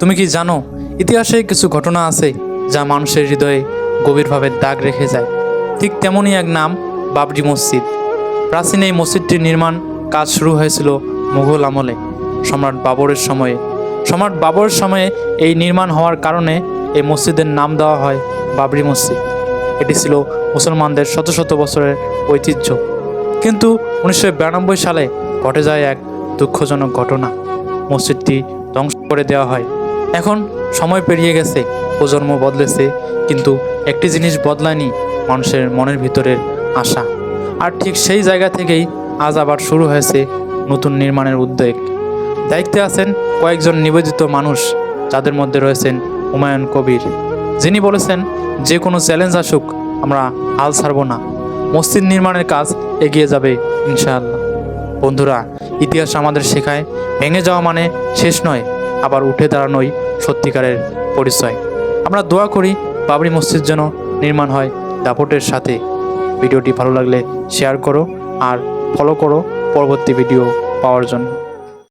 তুমি কি জানো, ইতিহাসে কিছু ঘটনা আছে যা মানুষের হৃদয়ে গভীরভাবে দাগ রেখে যায়। ঠিক তেমনই এক নাম, বাবরি মসজিদ। প্রাচীন এই মসজিদটির নির্মাণ কাজ শুরু হয়েছিল মুঘল আমলে, সম্রাট বাবরের সময়ে। সম্রাট বাবরের সময়ে এই নির্মাণ হওয়ার কারণে এই মসজিদের নাম দেওয়া হয় বাবরি মসজিদ। এটি ছিল মুসলমানদের শত শত বছরের ঐতিহ্য। কিন্তু উনিশশো বিরানব্বই সালে ঘটে যায় এক দুঃখজনক ঘটনা। মসজিদটি ধ্বংস করে দেওয়া হয়। এখন সময় পেরিয়ে গেছে, প্রজন্ম বদলেছে, কিন্তু একটি জিনিস বদলায়নি মানুষের মনের ভিতরের আশা। আর ঠিক সেই জায়গা থেকেই আজ আবার শুরু হয়েছে নতুন নির্মাণের উদ্যোগ। দায়িত্বে আছেন কয়েকজন নিবেদিত মানুষ, যাদের মধ্যে রয়েছেন হুমায়ুন কবির। যিনি বলেছেন, যে কোনো চ্যালেঞ্জ আসুক, আমরা হাল ছাড়ব না। মসজিদ নির্মাণের কাজ এগিয়ে যাবে, ইনশাআল্লাহ। বন্ধুরা, ইতিহাস আমাদের শেখায়, ভেঙে যাওয়া মানে শেষ নয় আবার উঠে দাঁড়ানোই সত্যিকারের পরিচয়। আমরা দোয়া করি বাবরি মসজিদ যেন নির্মাণ হয় দাপটের সাথে। ভিডিওটি ভালো লাগলে শেয়ার করো আর ফলো করো পরবর্তী ভিডিও পাওয়ার জন্য।